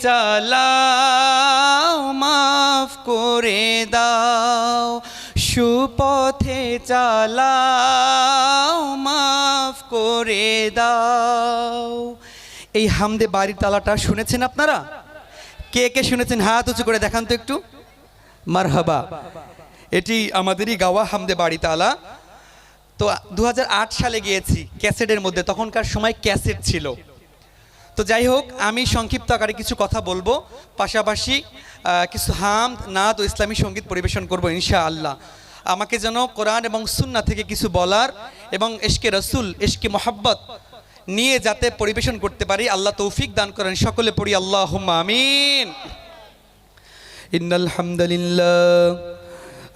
চালাও, মাফ করে দাও। সুপথে চালাও, মাফ করে দাও। এই হামদে বাড়ির তালাটা শুনেছেন আপনারা? কে কে শুনেছেন? হাত উঁচু করে দেখান তো একটু। মারহাবা। এটি আমাদেরই গাওয়া হামদে বাড়ি তালা। তো দু হাজার আট সালে গিয়েছি, ক্যাসেটের মধ্যে। তখনকার সময় ক্যাসেট ছিল। তো যাই হোক আমি সংক্ষিপ্ত আকারে কিছু কথা বলব। পাশাপাশি কিছু হাম নাদ ও ইসলামী সংগীত পরিবেশন করব ইনশা আল্লাহ আমাকে যেন কোরআন এবং সুন্না থেকে কিছু বলার এবং এশকে রসুল, এশকে মোহাব্বত নিয়ে যাতে পরিবেশন করতে পারি, আল্লাহ তৌফিক দান করেন। সকলে পড়ি আল্লাহ আমিন। ইন্দাল হামদুলিল্লাহ।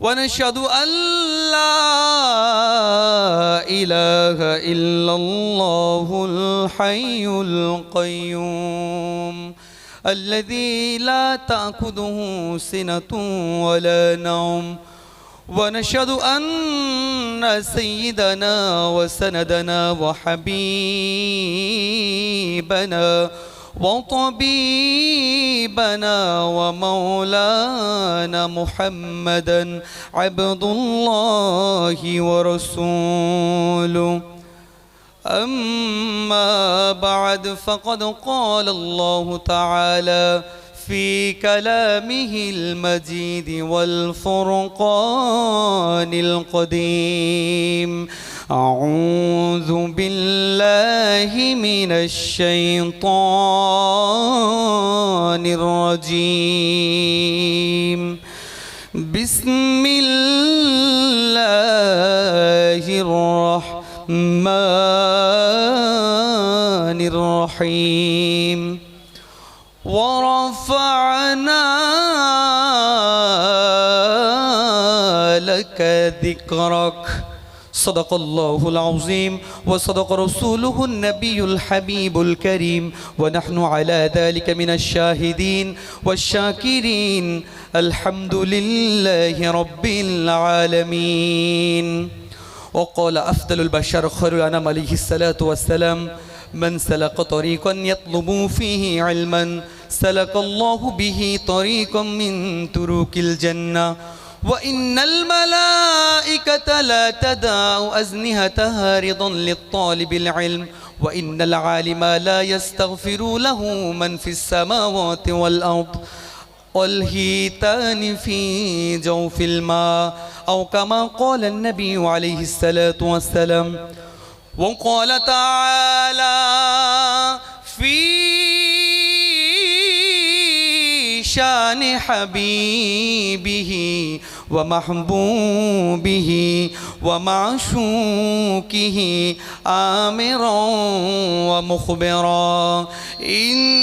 ونشهد أن لا إله إلا الله الحي القيوم الذي لا تأخذه سنة ولا نوم. ونشهد أن سيدنا وسندنا وحبيبنا وطبيبنا ومولانا محمدا عبد الله ورسوله. أما بعد فقد قال الله تعالى في كلامه المجيد والفرقان القديم أعوذ بالله من الشيطان الرجيم. بسم الله الرحمن الرحيم. ورفعنا لك ذكرك صدق الله العظيم وصدق رسوله النبي الحبيب الكريم ونحن على ذلك من الشاهدين والشاكرين. الحمد لله رب العالمين. وقال أفضل البشر خير الأنام عليه الصلاة والسلام من سلك طريقا يطلب فيه علما سلك الله به طريقا من تروك الجنة. وإن الملائكة لا تدع أزنهتها رضا للطالب العلم وإن العالم لا يستغفر له من في السماوات والأرض. والهيتان في جوف الماء أو كما قال النبي عليه الصلاة والسلام وقال تعالى في شان حبيبه ومحبوبه ومعشوقه آمرا ومخبرا. إن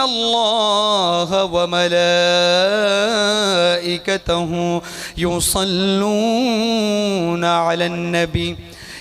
الله وملائكته يصلون على النبي.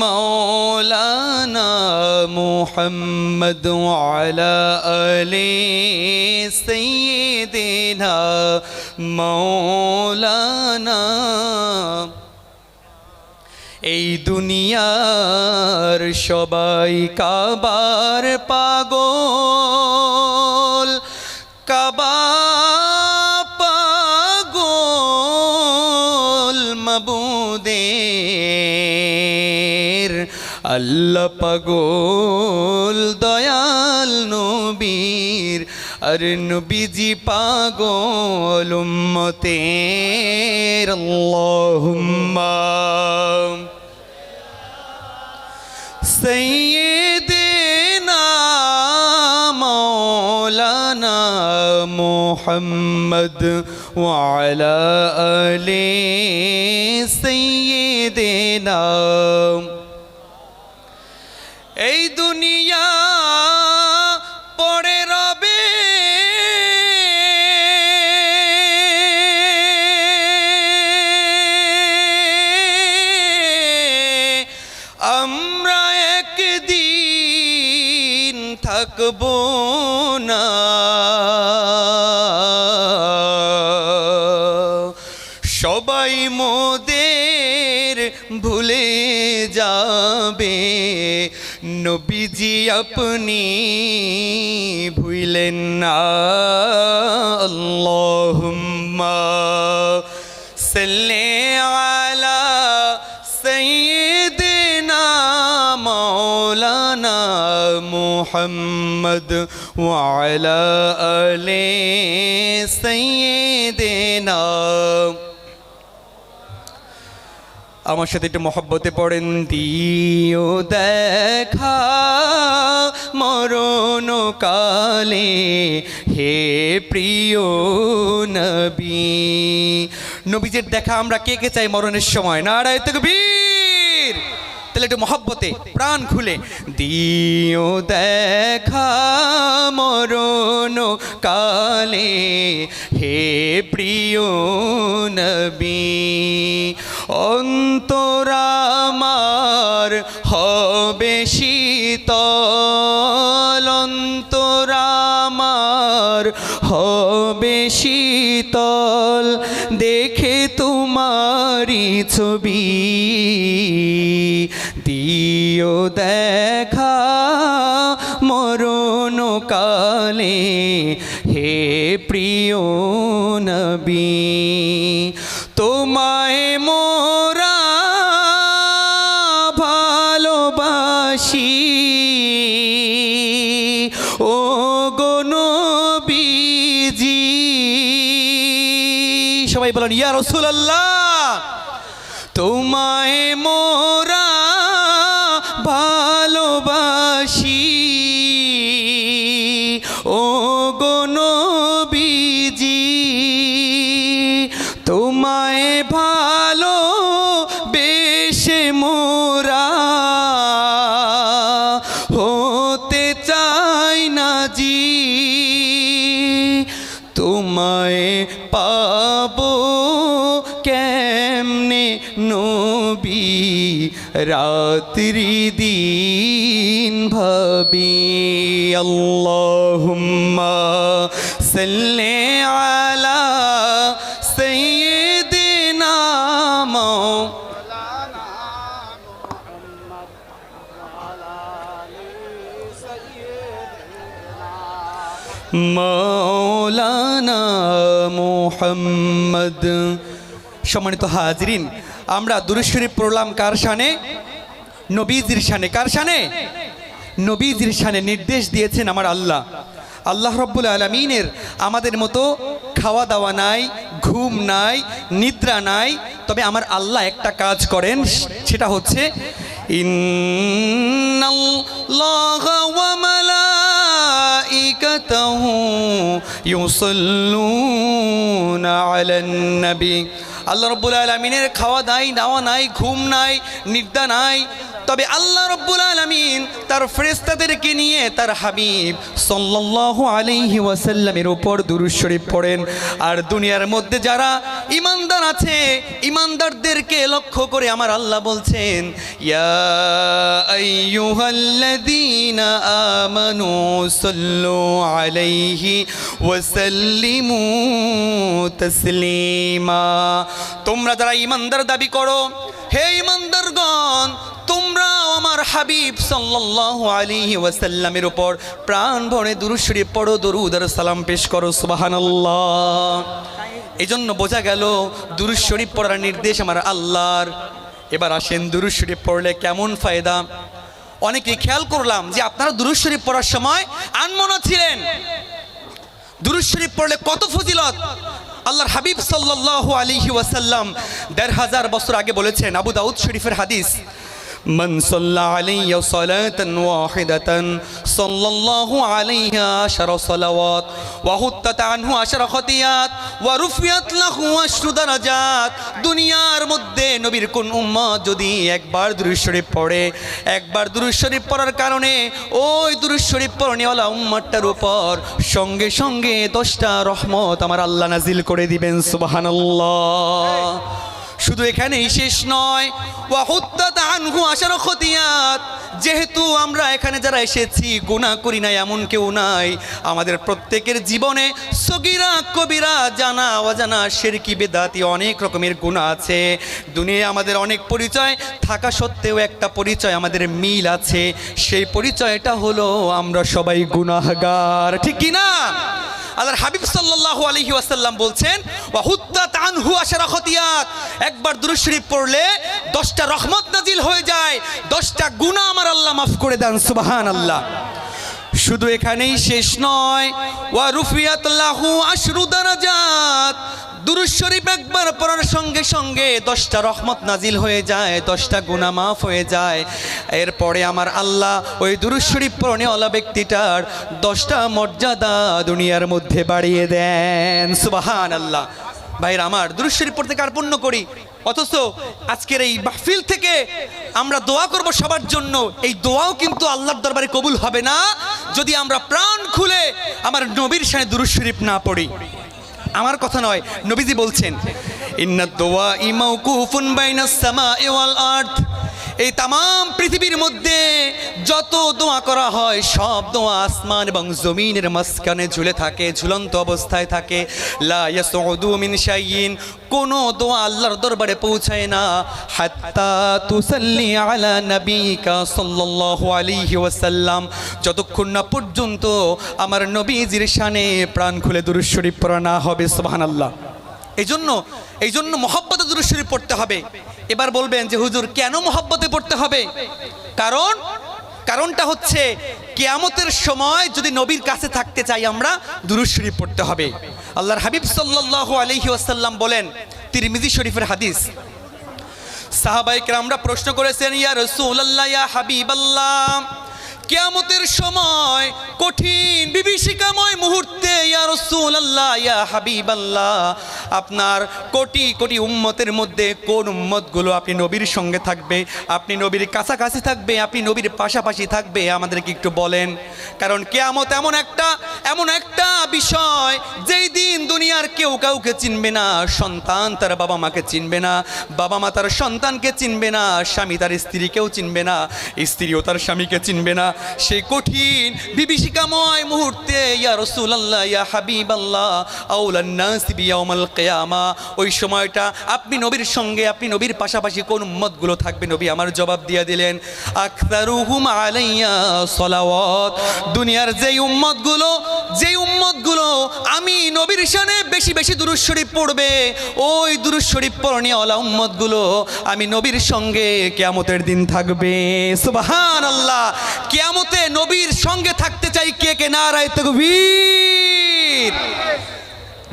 مولانا محمد وعلى آل سيدنا مولانا এই দুনিয়ার সবাই কাবার পাগল আল্লাহ পাগল দয়াল নবীর আর নবীজি পাগল উম্মতের আল্লাহুম্মা سيدنا مولانا محمد وعلى آل سيدنا ভুলে যাবে। নবীজি আপনি ভুইলেন না। আল্লাহুম্মা সাল্লি আলা সাইয়্যিদিনা মাওলানা মুহাম্মদ ওয়া আলা আলি সাইয়্যিদিনা আমার সাথে একটু মহব্বতে পড়েন। দিও দেখা মরণ কালে হে প্রিয় নবী। নবীজের দেখা আমরা কে কে চাই মরণের সময়? নারায় তকবীর! তাহলে একটু মহব্বতে, প্রাণ খুলে। দিও দেখা মরণ কালে হে প্রিয় নবী। অন্তরামার হবে শীতল অন্তরামার হবে শীতল। দেখে তোমারি ছবি দিও দেখা মরণকালে। হে প্রিয় চাই না জি তোমায় পাবো কেমনে নবী? রাত্রি দিন ভাবি আল্লাহুম্মা সাল্লি আলা মোহাম্মদ। সম্মানিত হাজরিন, আমরা দুরুশ্বরী পড়লাম কার শানে? নবীজির শানে। কার শানে? নবীজির শানে নির্দেশ দিয়েছেন আমার আল্লাহ। আল্লাহ রব্বুল আলমিনের আমাদের মতো খাওয়া দাওয়া নাই, ঘুম নাই, নিদ্রা নাই, তবে আমার আল্লাহ একটা কাজ করেন, সেটা হচ্ছে, ইন্নাল্লাহা ইউসাল্লুনা على النبي. আল্লাহ রব্বুল আলমিনের খাওয়া নাই নাওয়া নাই ঘুম নাই নিদ্রা নাই তবে আল্লাহ রব্বুল আলমিন তার ফেরেস্তাদেরকে নিয়ে তার হাবিব সাল্লাল্লাহু আলাইহি ওয়াসাল্লামের ওপর দুরুদ শরীফ পড়েন। আর দুনিয়ার মধ্যে যারা ইমানদার আছে ইমানদারদেরকে লক্ষ্য করে আমার আল্লাহ বলছেন, ইয়া আমানু আলাইহি ওয়া সাল্লিমু তাসলিমা। তোমরা যারা ইমানদার দাবি করো, হে ইমানদারগণ তোমরাও আমার হাবিব সাল্লাল্লাহু আলাইহি ওয়াসাল্লামের উপর প্রাণ ভরে দুরূদ শরীফ পড়ো, দরুদ আর সালাম পেশ করো, সুবহানাল্লাহ। এই জন্য বোঝা গেল, দুরূদ শরীফ পড়ার নির্দেশ আমার আল্লাহর। এবার আসেন দুরূদ শরীফ পড়লে কেমন ফায়দা? অনেকে খেয়াল করলাম যে আপনারা দুরূদ শরীফ পড়ার সময় আনমনা ছিলেন। দুরূদ শরীফ পড়লে কত ফজিলত? আল্লাহর হাবিব সাল্লাল্লাহু আলাইহি ওয়াসাল্লাম দেড় হাজার বছর আগে বলেছেন, আবু দাউদ শরীফের হাদিস من صلى علي صلاة واحدة صلى الله عليه عشر صلوات وهتت عنه عشر خطيات ورفعت له عشر درجات দুনিয়ার মধ্যে নবীর কোন উম্মত যদি একবার দুরূদ শরীফ পড়ে একবার দুরূদ শরীফ পড়ার কারণে ওই দুরূদ শরীফ পড়নেওয়ালা উম্মতটার উপর সঙ্গে সঙ্গে দশটা রহমত আমার আল্লাহ নাজিল করে দিবেন সুবহানাল্লাহ শুধু এখানেই শেষ নয়। আনহু আশার খতিয়াত। যেহেতু আমরা এখানে যারা এসেছি, গুনাহ করি না এমন কেউ নাই। আমাদের প্রত্যেকের জীবনে সগিরা, কবিরা, জানা, অজানা শেরকি বেদাতি অনেক রকমের গুণা আছে। দুনিয়ায় আমাদের অনেক পরিচয়, থাকা সত্ত্বেও একটা পরিচয় আমাদের মিল আছে। সেই পরিচয়টা হলো আমরা সবাই গুনাহগার। ঠিক কি না আল্লাহর হাবিব সাল্লাল্লাহু আলহি আসাল্লাম বলছেন খতিয়াত। একবার দুরুশ্রী পড়লে 10টা রহমত নাজিল হয়ে যায়, দশটা গুণা আমার আল্লাহ মাফ করে দেন সুবাহান আল্লাহ শুধু এখানেই শেষ নয়, ওয়া রুফিয়াত লাহু আশরু দুরুদ শরীফ একবার পড়ার সঙ্গে সঙ্গে দশটা রহমত নাজিল হয়ে যায়, দশটা গুণা মাফ হয়ে যায়। এরপরে আমার আল্লাহ ওই দুরুদ শরীফ পড়নেওয়ালা ব্যক্তিটার দশটা মর্যাদা দুনিয়ার মধ্যে বাড়িয়ে দেন। সুবাহান আল্লাহ ভাইর, আমার দুরুদ শরীফ পড়তে কার পুণ্য করি? অথচ আজকের এই মাহফিল থেকে আমরা দোয়া করব সবার জন্য। এই দোয়াও কিন্তু আল্লাহর দরবারে কবুল হবে না। যদি আমরা প্রাণ খুলে আমার নবীর সাথে দুরুদ শরীফ না পড়ি। আমার কথা নয় নবীজি বলছেন ইন্না দোয়া ইমাউকুফুন বাইনাস সামাই ওয়াল আরদ এই তাম পৃথিবীর মধ্যে যত দোয়া করা হয়, সব দোয়া আসমান এবং জমিনের মাঝখানে ঝুলে থাকে, ঝুলন্ত অবস্থায় থাকে। লা ইয়াসউদু মিন কোনো দোয়া আল্লাহর দরবারে পৌঁছায় না। হাত্তা তুসাল্লি আলা নবিকা সাল্লাল্লাহু আলাইহি ওয়াসাল্লাম, যতক্ষণ না পর্যন্ত আমার নবীজির শানে প্রাণ খুলে দুরূদ শরীফ পড়া না হবে, সুবহানাল্লাহ। এই জন্য এই জন্য মহব্বতে দুরূদ পড়তে হবে। এবার বলবেন যে, হুজুর, কেন মহব্বতে পড়তে হবে? কারণ, কারণটা হচ্ছে, কেয়ামতের সময় যদি নবীর কাছে থাকতে চাই আমরা, দুরূদ পড়তে হবে। আল্লাহর হাবিব সাল্লাল্লাহু আলাইহি ওয়াসাল্লাম বলেন, তিরমিজি শরীফের হাদিস সাহাবাইকে আমরা প্রশ্ন করেছেন, ইয়া রাসূলুল্লাহ, ইয়া হাবিবাল্লাহ, কেয়ামতের সময় কঠিন বিভীষিকাময় মুহূর্তে, ইয়া রাসূলুল্লাহ, ইয়া হাবিবাল্লাহ আপনার কোটি কোটি উম্মতের মধ্যে কোন উম্মতগুলো আপনি নবীর সঙ্গে থাকবে? আপনি নবীর কাছাকাছি থাকবে, আপনি নবীর পাশাপাশি থাকবে? আমাদেরকে একটু বলেন। কারণ কেয়ামত এমন একটা এমন একটা বিষয় যেই দিন দুনিয়ার কেউ কাউকে চিনবে না, সন্তান তার বাবা মাকে চিনবে না, বাবা মা তার সন্তানকে চিনবে না, স্বামী তার স্ত্রীকেও চিনবে না, স্ত্রীও তার স্বামীকে চিনবে না। সেই কঠিন, বিভীষিকাময় মুহূর্তে, ইয়া রসুলাল্লাহ, ইয়া হাবিব আল্লাহ আউলান্নাস বিয়াউমাল কিয়ামা ওই সময়টা আপনি নবীর সঙ্গে, আপনি নবীর পাশাপাশি কোন উম্মতগুলো থাকবে? নবী আমার জবাব দিয়ে দিলেন আখতারুহুম আলাইয়া সলাওয়াত। দুনিয়ার যেই উম্মতগুলো যেই উম্মতগুলো আমি নবীর শানে বেশি বেশি দুরুদ শরীফ পড়বে, ওই দুরুদ শরীফ পড়নিওয়ালা উম্মতগুলো আমি নবীর সঙ্গে কেয়ামতের দিন থাকবে। সুবহানাল্লাহ, কেয়ামতে নবীর সঙ্গে থাকতে চাই কে কে? নারায় তকবীর।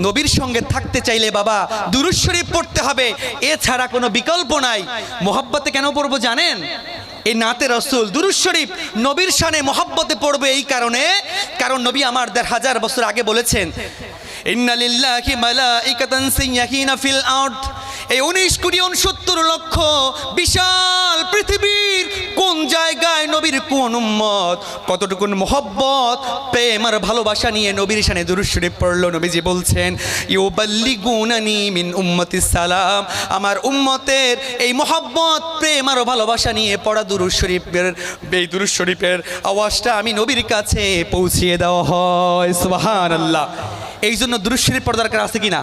নবীর সঙ্গে থাকতে চাইলে বাবা, দুরুদ শরীফ পড়তে হবে। এছাড়া কোনো বিকল্প নাই। মোহাব্বতে কেন পড়ব জানেন? এই নাতে রসুল দুরুশ্বরীফ শরীফ নবীর সানে মোহাব্বতে পড়বে এই কারণে, কারণ নবী আমার দেড় হাজার বছর আগে বলেছেন, ইন্নালিল্লাহি মালাইকাতান সিয়াহিনা ফিল আরদ। এই উনিশ কোটি উনসত্তর লক্ষ বিশাল পৃথিবীর কোন জায়গায় নবীর কোন উম্মত? কতটুকুন মোহব্বত, প্রেম আর ভালোবাসা নিয়ে নবীর সানে দুরুদ শরীফ পড়ল, নবীজি বলছেন, ইউবাল্লিগুনানি মিন উম্মতি সালাম। আমার উম্মতের এই মোহব্বত, প্রেম আর ভালোবাসা নিয়ে পড়া দুরুদ শরীফের, এই দুরুদ শরীফের আওয়াজটা আমি নবীর কাছে পৌঁছিয়ে দেওয়া হয়। সুবহানাল্লাহ। এই জন্য দুরুদ শরীফ দরকার আছে কিনা?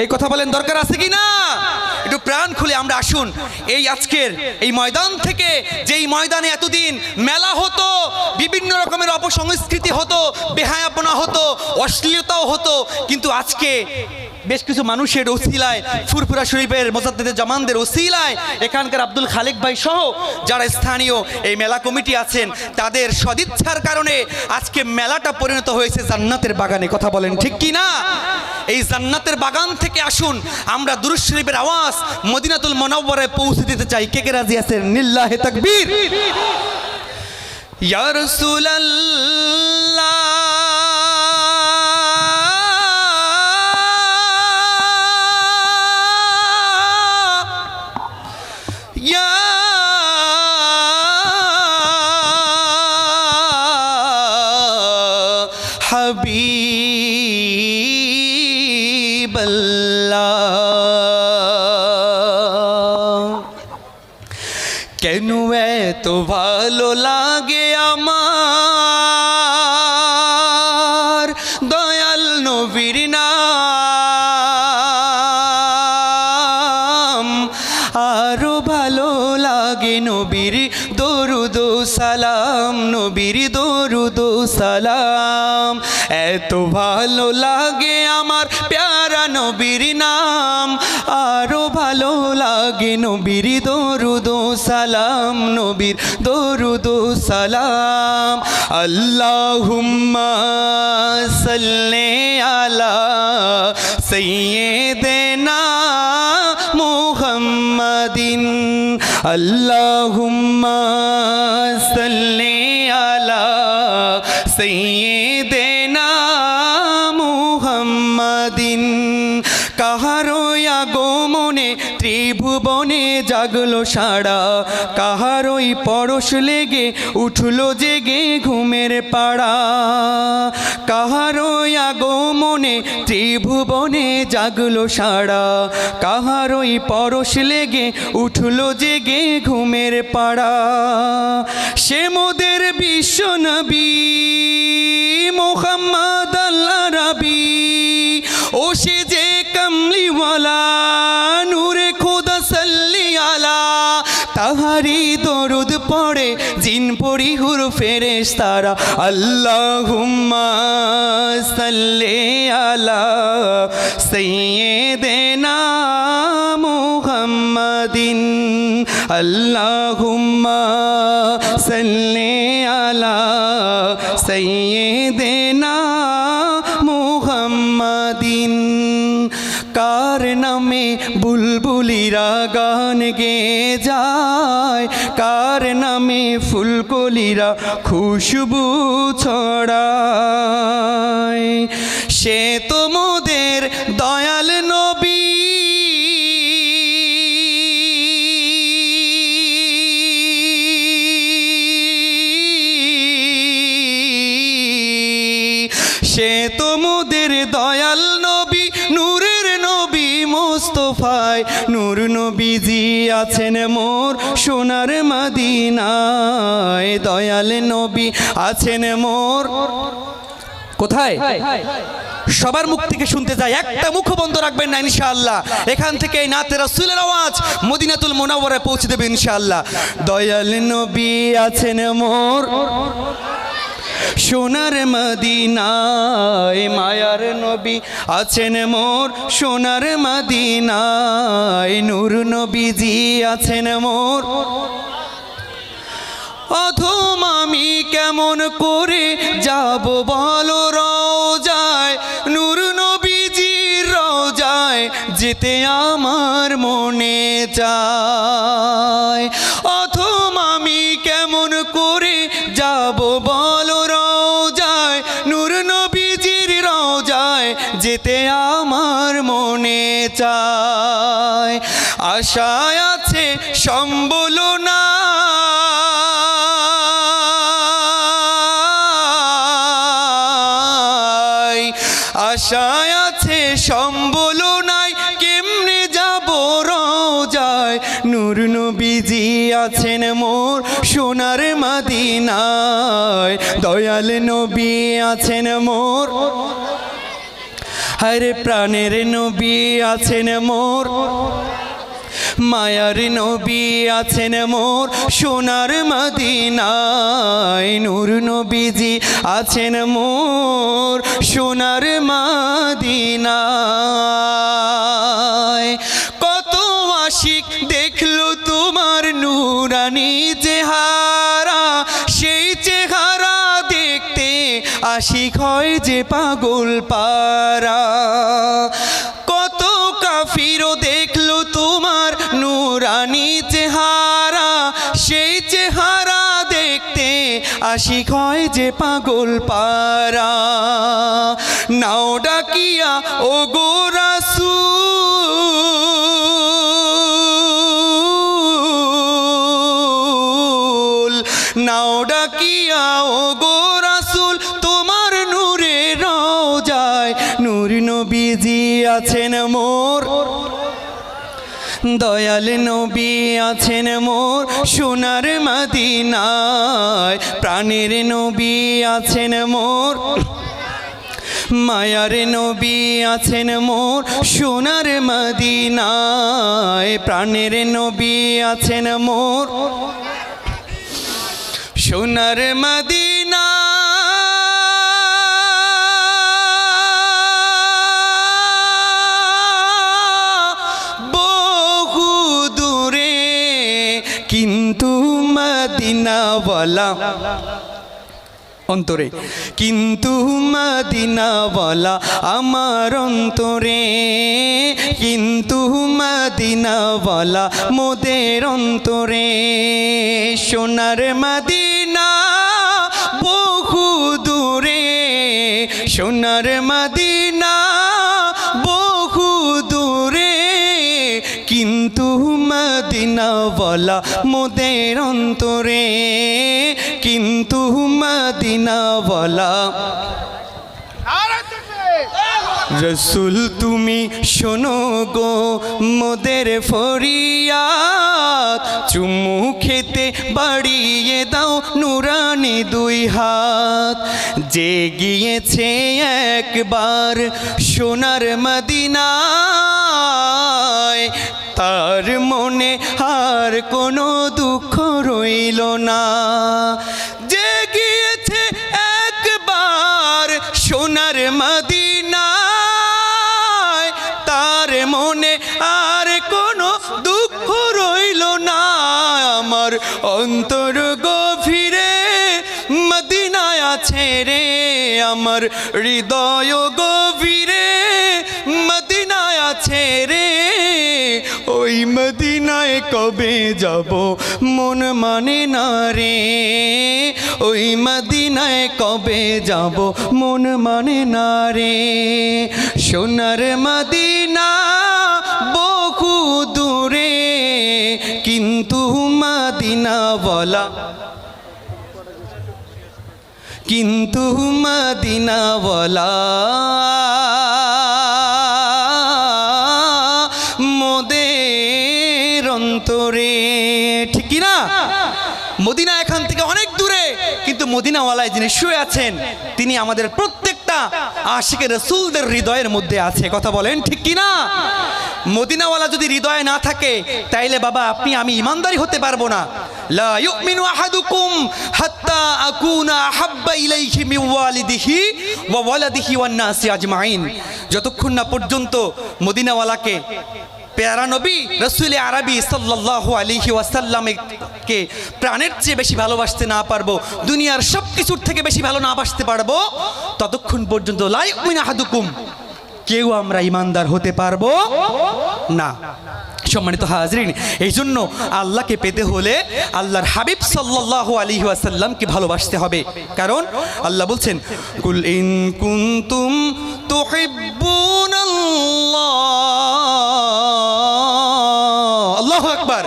এই কথা বলেন দরকার আছে কি না একটু প্রাণ খুলে আমরা আসুন। এই আজকের এই ময়দান থেকে, যেই ময়দানে এতদিন মেলা হতো, বিভিন্ন রকমের অপসংস্কৃতি হতো, বেহায়াপনা হতো, অশ্লীলতাও হতো, কিন্তু আজকে বেশ কিছু মানুষের ওসিলায়, ফুরফুরা শরীফের মোজাদ্দেদের জামানদের ওসিলায়, এখানকার আব্দুল খালেক ভাই সহ যারা স্থানীয় এই মেলা কমিটি আছেন, তাদের সদিচ্ছার কারণে আজকে মেলাটা পরিণত হয়েছে জান্নাতের বাগানে। কথা বলেন ঠিক কি না? এই জান্নাতের বাগান থেকে আসুন, আমরা দুরুদ শরীফের আওয়াজ মদিনাতুল মনাব্বরে পৌঁছে দিতে চাই। কে কে রাজি আছেন? নিল্লাহে তাকবীর। ইয়া রাসূলাল্লাহ হাবিবাল্লাহ কেন এত ভালো লাগে আল্লাহুম্মা সাল্লি আলা সাইয়্যিদিনা মুহাম্মাদিন। আল্লাহুম্মা সাল্লি আলা সাইয়্যিদিনা ত্রিভুবনে জাগলো সাড়া। কাহারই পরশ লেগে উঠল জেগে ঘুমের পাড়া। কাহারো আগমনে ত্রিভুবনে জাগলো সাড়া। কাহারই পরশ লেগে উঠল জেগে ঘুমের পাড়া। সে মোদের বিশ্ব নবী মোহাম্মদ আল্লাহ রাবি। ও সে যে কমলিওয়ালা তাহারি দরুদ পড়ে, জিন পড়ি হুর ফেরেশ তারা আল্লাহুম্মা সাল্লি আলা সাইয়্যিদিনা মুহাম্মাদিন। আল্লাহুম্মা সাল্লি আলা সাইয়্যিদিনা মুহাম্মাদিন। কার নামে বুলবুলিরা গান গে যায় কার নামে ফুলকলিরা খুশবু ছড়ায়। সে তো আছেন মোর সোনার মদিনায় দয়াল নবী আছেন মোর। কোথায়? সবার মুখ থেকে শুনতে চাই। একটা মুখ বন্ধ রাখবেন না ইনশাআল্লাহ। এখান থেকে এই নাতে রাসূলের আওয়াজ মদিনাতুল মুনাওয়ারায় পৌঁছে দেবে ইনশাআল্লাহ। দয়াল নবী আছেন মোর। সোনার মদিনায় মায়ার নবী আছেন মোর। সোনার মদিনায় নূর নবীজি আছেন মোর। অধম আমি কেমন করে যাব বলো রোজায় নূর নবীজির রোজায় যেতে আমার মনে চায়। আশায় আছে সম্বল না। আশায় আছে সম্বল নাই, কেমনে যাব রোজায়? নূর নবীজি আছেন মোর সোনার মাদিনায়। দয়াল নবী আছেন মোর। হরে প্রাণের নবী আছেন মোর। মায়ার নবী আছেন মোর সোনার মদিনায়। নূর নবীজি আছেন মোর সোনার মদিনায়। কত আশিক দেখল তোমার নূরানি চেহারা। সেই চেহারা দেখতে আশিক হয় যে পাগল পারা আশিক হয় যে পাগল পারা নাও ডাকিয়া, ও গোরাসুল নাও ডাকিয়া, ও গোরাসুল তোমার নূরে রোজায় নূর নবীজি আছেন মোর দয়াল নবী আছেন মোর সোনার মদিনায়। প্রাণের নবী আছেন মোর, মায়ার নবী আছেন মোর সোনার মদিনায়। প্রাণের নবী আছেন মোর সোনার মদিনা অন্তরে। কিন্তু মদিনা বলা আমার অন্তরে। কিন্তু মদিনা বলা মোদের অন্তরে। সোনার মদিনা বহু দূরে। সোনার মদিনা মদিনা বলা মোদের অন্তরে, কিন্তু মদিনা বলা রসুল তুমি শোনো গো মোদের ফরিয়াদ, চুমু খেতে বাড়িয়ে দাও নুরানি দুই হাত। যে গিয়েছে একবার সোনার মদিনায় তার মনে আর কোনো দুঃখ রইল না। যে গিয়েছে একবার সোনার মদিনায়, তার মনে আর কোনো দুঃখ রইল না। আমার অন্তর গভীরে মদিনায় আছে রে, আমার হৃদয় কবে যাব? মন মানে না রে। ওই মদিনায় কবে যাব? মন মানে না রে। সোনার মদিনা বহু দূরে, কিন্তু মদিনা বলা কিন্তু মদিনা বলা যিনি শুয়ে আছেন, তিনি আমাদের প্রত্যেকটা আশিকের রসুলদের হৃদয়ের মধ্যে আছে। কথা বলেন, ঠিক কি না মদিনাওয়ালা যদি হৃদয়ে না থাকে, তাইলে বাবা, আপনি, আমি ইমানদারি হতে পারব না। লা হাত্তা যতক্ষণ না পর্যন্ত মদিনাওয়ালাকে পেয়ারা নবী রসুল আরবি সাল্লাহ আলিহি ওয়াসাল্লামকে প্রাণের চেয়ে বেশি ভালোবাসতে না পারব, দুনিয়ার সব কিছুর থেকে বেশি ভালো না বাসতে পারব, ততক্ষণ পর্যন্ত লাইক মিনা হাদুকুম কেউ আমরা ইমানদার হতে পারব না। সম্মানিত হাজরিন এই জন্য আল্লাহকে পেতে হলে আল্লাহর হাবিব সাল্লাহ আলী ওয়াসাল্লামকে ভালোবাসতে হবে। কারণ আল্লাহ বলছেন, কুল ইন কুন্তুম আল্লাহ আকবার।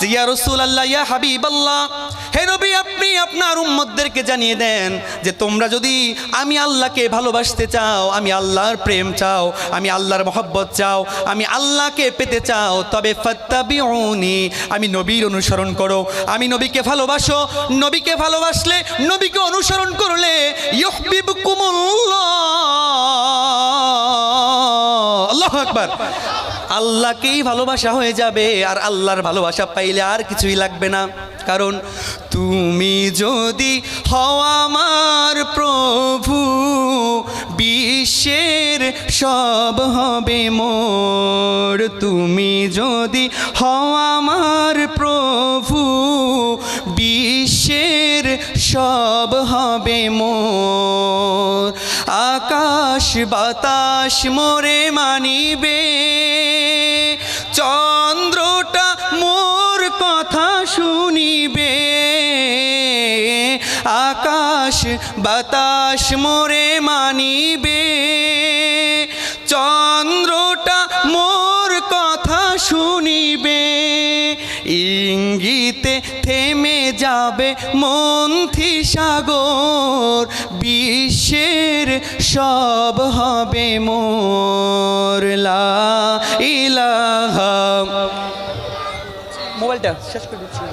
জিয়া রসুল আল্লাহ ইয়া হাবিবাল্লাহ। হে নবী, আপনি আপনার উম্মতদেরকে জানিয়ে দেন যে তোমরা যদি আমি আল্লাহকে ভালোবাসতে চাও, আমি আল্লাহর প্রেম চাও, আমি আল্লাহর মহব্বত চাও, আমি আল্লাহকে পেতে চাও, তবে ফাত্তাবিউনি, আমি নবীর অনুসরণ করো, আমি নবীকে ভালোবাসো, নবীকে ভালোবাসলে নবীকে অনুসরণ করলে ইউহিবকুমুল্লাহ আল্লাহু আকবার। আল্লাহকেই ভালোবাসা হয়ে যাবে, আর আল্লাহর ভালোবাসা পাইলে আর কিছুই লাগবে না। কারণ তুমি যদি হও আমার প্রভু, বিশ্বের সব হবে মোর। তুমি যদি হও আমার প্রভু, বিশ্বের সব হবে মোর। বাতাস মোরে মানিবে। চন্দ্রটা মোর কথা শুনিবে। আকাশ বাতাস মোরে মানিবে। ইঙ্গিতে থেমে যাবে মন্থি সাগর বিশ্বের সব হবে মোর। লা ইলাহা। মোবাইলটা শেষ করে দিচ্ছি।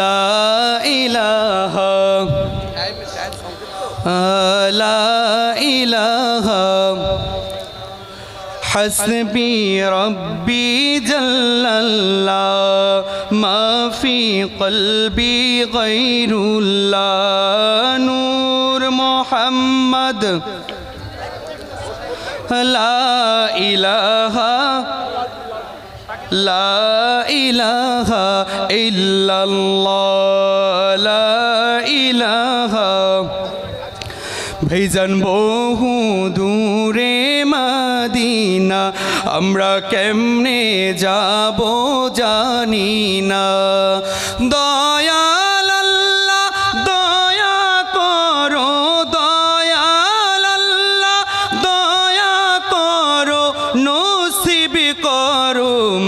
লা ইলাহা। লা ইলাহা। حسبي ربي جل الله ما في قلبي غير الله. نور محمد لا إله لا إله إلا الله لا إله. بھائی جان আমরা কেমনে যাব জানি না। দয়া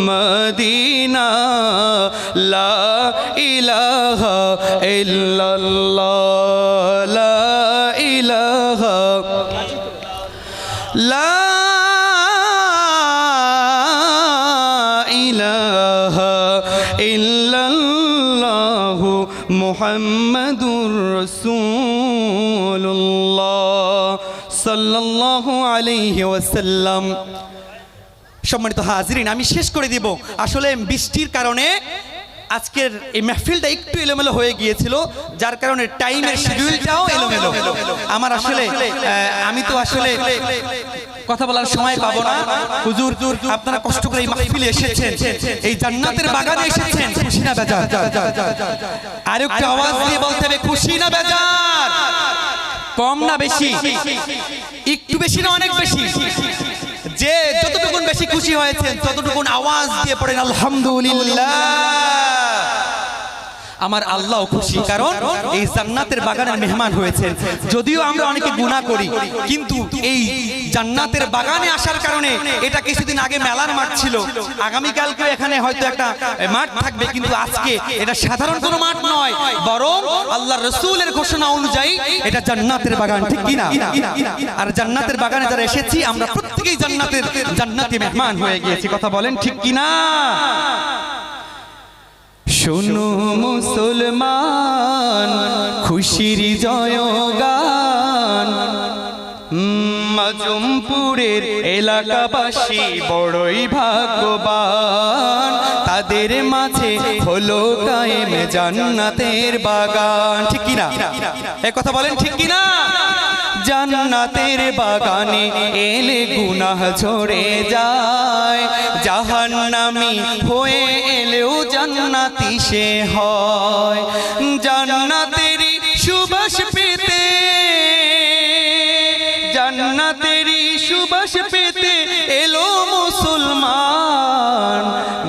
মদিনা। লা ইলাহা ইল্লাল্লাহ। সাল্লাল্লাহু আলাইহি ওয়াসাল্লাম। সম্মানিত হাজিরিন আমি শেষ করে দিব। আসলে বৃষ্টির কারণে আজকের এই মেহফিলটা একটু এলোমেলো হয়ে গিয়েছিল যার কারণে টাইমের শিডিউলটাও এলোমেলো। আমার আসলে আমি তো আসলে কথা বলার সময় পাবো না। হুজুর আপনারা কষ্ট করে এই মাহফিলে এসেছেন। এই জান্নাতের বাগানে এসেছেন। খুশি না বেজার। আরেকটা আওয়াজ দিয়ে বলতে হবে খুশি না বেজার। কম না বেশি। একটু বেশি না অনেক বেশি। যে যতটুকুন বেশি খুশি হয়েছেন ততটুকুন আওয়াজ দিয়ে পড়েন আলহামদুলিল্লাহ। আমার আল্লাহ খুশি কারণ এই জান্নাতের বাগানের মেহমান হয়েছে যদিও আমরা অনেকে গুনাহ করি কিন্তু এই জান্নাতের বাগানে আসার কারণে এটা কিছুদিন আগে মেলার মাঠ ছিল। আগামীকালকেও এখানে হয়তো একটা মাঠ থাকবে কিন্তু আজকে এটা সাধারণ কোনো মাঠ নয় বরং আল্লাহ রসুলের ঘোষণা অনুযায়ী এটা জান্নাতের বাগান ঠিক কিনা আর জান্নাতের বাগানে যারা এসেছি আমরা প্রত্যেকেই জান্নাতের জান্নাতি মেহমান হয়ে গিয়েছি। কথা বলেন ঠিক কিনা শোনো মুসলমান, খুশির জয়গান। মাজমপুরের এলাকাবাসী বড়ই ভাগ্যবান, তাদের মাঝে হলো কায়েম জান্নাতের বাগান। ঠিক কিনা? এ কথা বলেন ঠিক কিনা? জান্নাতের বাগানে এলে গুনাহ ঝরে যায়। জাহান্নামি হয়ে এলেও জান্নাতি সে হয়। জান্নাতের সুবাস পেতে জান্নাতেরই সুবাস পেতে এলো মুসলমান।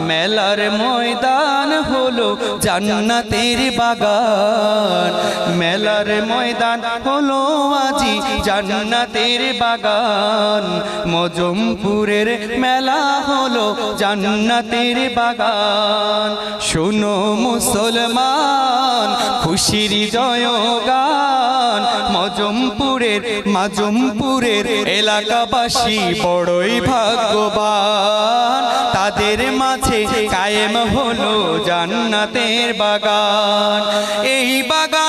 মেলার ময়দান হলো জান্নাতের বাগান। মেলার ময়দান হলো আজি জান্নাতের বাগান। মজমপুরের মেলা হলো জান্নাতের বাগান। শোনো মুসলমান, খুশির জয়গান। মজমপুরের, মাজমপুরের এলাকাবাসী বড়ই ভাগ্যবান। তাদের মাঝে কায়েম হলো জান্নাতের বাগান এই বাগান